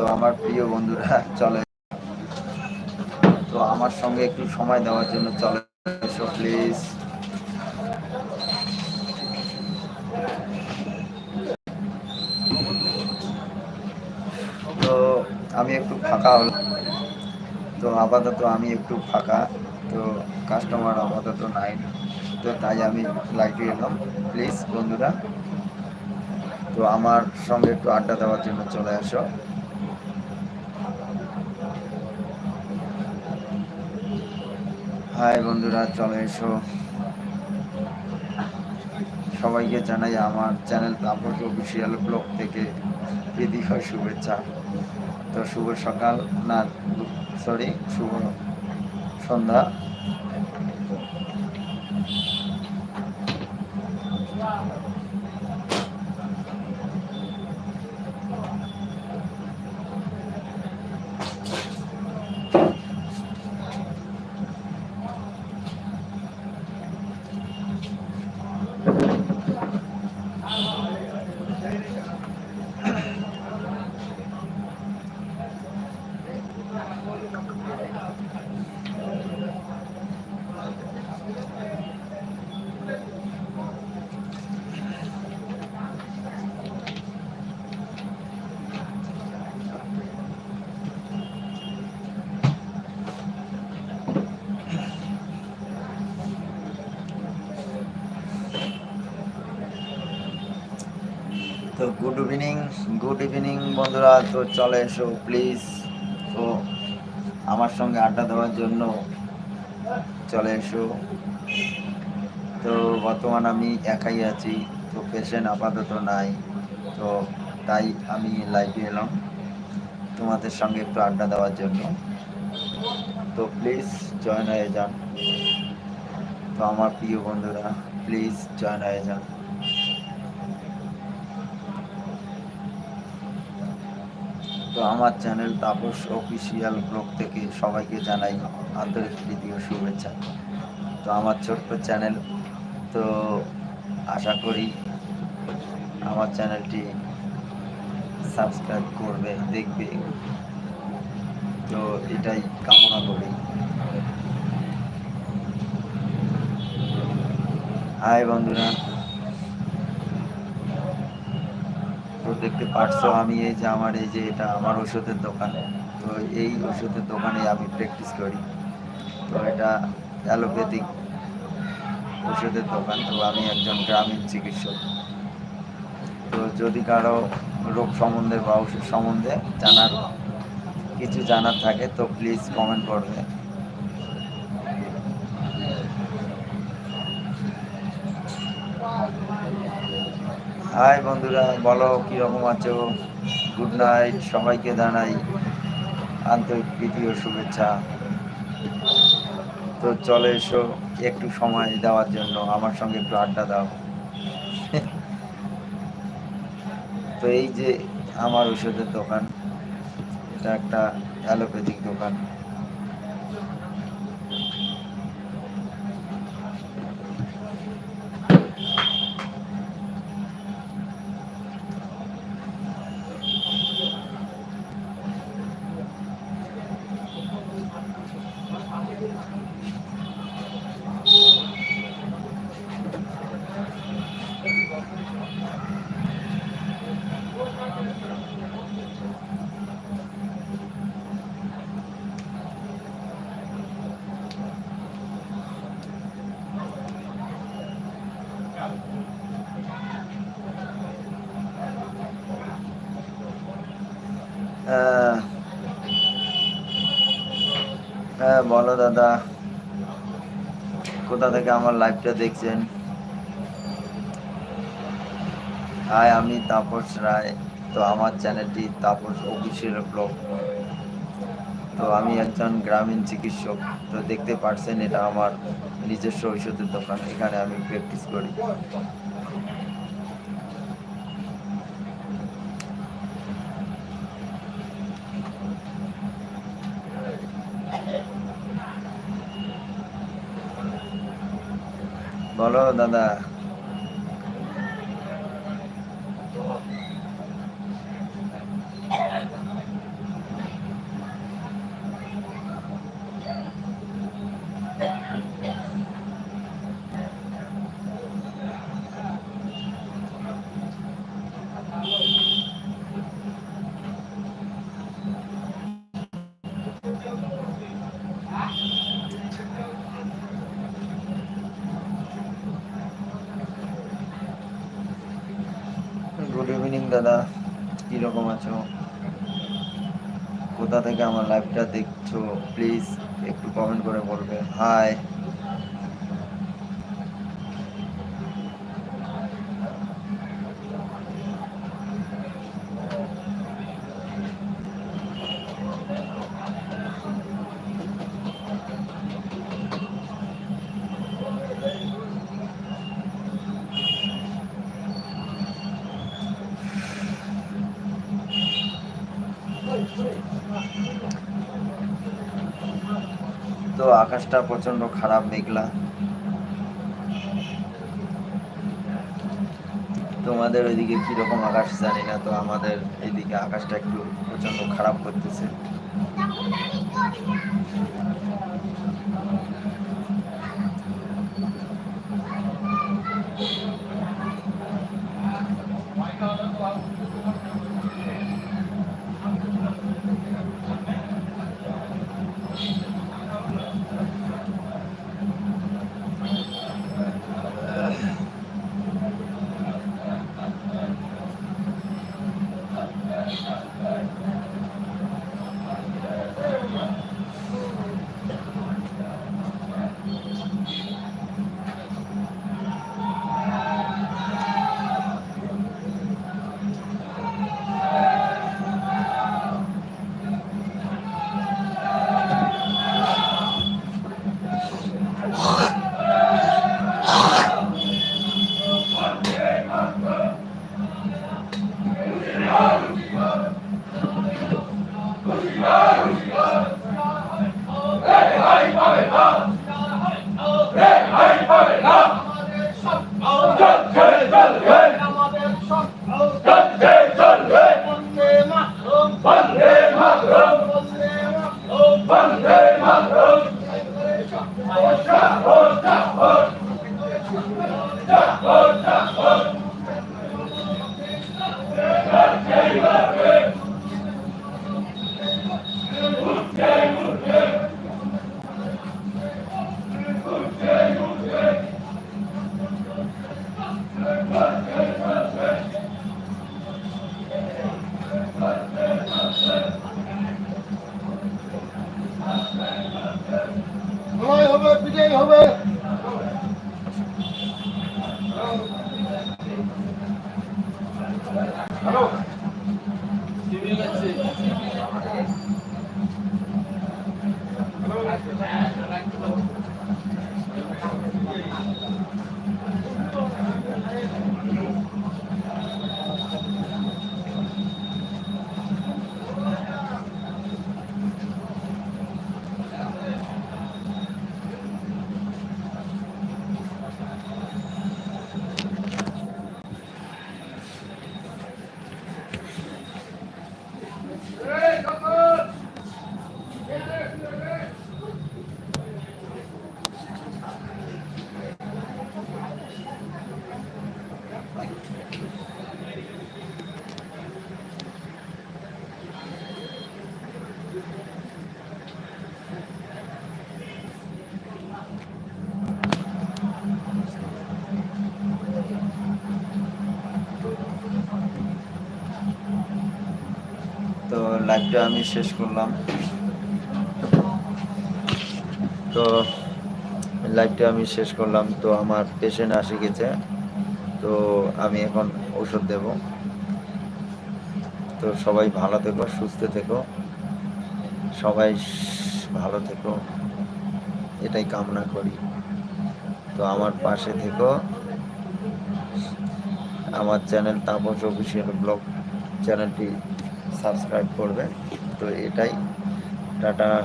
তো আমার প্রিয় বন্ধুরা চলে তো আমার সঙ্গে একটু সময় দেওয়ার জন্য চলে এসো প্লিজ তো আমি একটু ফাঁকা হলাম। তো আপাতত আমি একটু ফাঁকা। তো কাস্টমার আপাতত নাই। তো তাই আমি লাইভে এলাম। প্লিজ বন্ধুরা। তো আমার সঙ্গে একটু আড্ডা দেওয়ার জন্য চলে আসো হাই বন্ধুরা, চলে এসো। সবাইকে জানাই আমার চ্যানেল তাপস অফিসিয়াল ব্লগ থেকে হয় শুভেচ্ছা। তো শুভ সকাল, না সরি শুভ সন্ধ্যা। তো গুড ইভিনিং গুড ইভিনিং বন্ধুরা তো চলে এসো প্লিজ আমার সঙ্গে আড্ডা দেওয়ার জন্য চলে এসো। তো বর্তমান আমি একাই আছি, তো পেশেন্ট আপাতত নাই। তো তাই আমি লাইভে এলাম তোমাদের সঙ্গে একটু আড্ডা দেওয়ার জন্য। তো প্লিজ জয়েন হয়ে যান। তো আমার প্রিয় বন্ধুরা প্লিজ জয়েন হয়ে যান। তো আমার চ্যানেল তাপস অফিসিয়াল ব্লগ থেকে সবাইকে জানাই আন্তরিক ও শুভেচ্ছা। তো আমার ছোট্ট চ্যানেল, তো আশা করি আমার চ্যানেলটি সাবস্ক্রাইব করবে, দেখবে। তো এটাই কামনা করি। হাই বন্ধুরা। দেখতে পারছ আমি এই যে আমার এই যে এটা আমার ওষুধের দোকান। তো এই ওষুধের দোকানে আমি প্র্যাকটিস করি। তো এটা অ্যালোপ্যাথিক ওষুধের দোকান। তো আমি একজন গ্রামীণ চিকিৎসক। তো যদি কারও রোগ সম্বন্ধে বা ওষুধ সম্বন্ধে জানার কিছু জানার থাকে, তো প্লিজ কমেন্ট করবে। হাই বন্ধুরা, বলো কীরকম আছো? গুড নাইট সবাইকে জানাই আন্তরিক প্রীতি ও শুভেচ্ছা। তো চলে এসো একটু সময় দেওয়ার জন্য, আমার সঙ্গে একটু আড্ডা দাও। তো এই যে আমার ওষুধের দোকান, এটা একটা অ্যালোপ্যাথিক দোকান। হ্যাঁ বলো দাদা, কোথা থেকে আমার লাইভটা দেখছেন? হাই আমি তাপস রায়। তো আমার চ্যানেলটি তাপস অফিসের ব্লগ। তো আমি একজন গ্রামীণ চিকিৎসক। তো দেখতে পারছেন এটা আমার নিজস্ব ঔষধের দোকান। এখানে আমি প্র্যাকটিস করি। বলো দাদা। দাদা কীরকম আছো? কোথা থেকে আমার লাইভটা দেখছ? প্লিজ একটু কমেন্ট করে বলবে। হাই তো আকাশটা প্রচণ্ড খারাপ, মেঘলা। তোমাদের ওইদিকে কীরকম আকাশ জানি না, তো আমাদের এইদিকে আকাশটা একটু প্রচণ্ড খারাপ করতেছে। 好，বিজয় হবে লাইভটা আমি শেষ করলাম। তো লাইভটা আমি শেষ করলাম। তো আমার পেশেন্ট আসে গেছে। তো আমি এখন ওষুধ দেব। তো সবাই ভালো থেকো, সুস্থ থেকো। সবাই ভালো থেকো। এটাই কামনা করি। তো আমার পাশে থেকো। আমার চ্যানেল তাপস অফিসিয়াল ব্লগ চ্যানেলটি সাবস্ক্রাইব করবেন। তো এটাই। টাটা।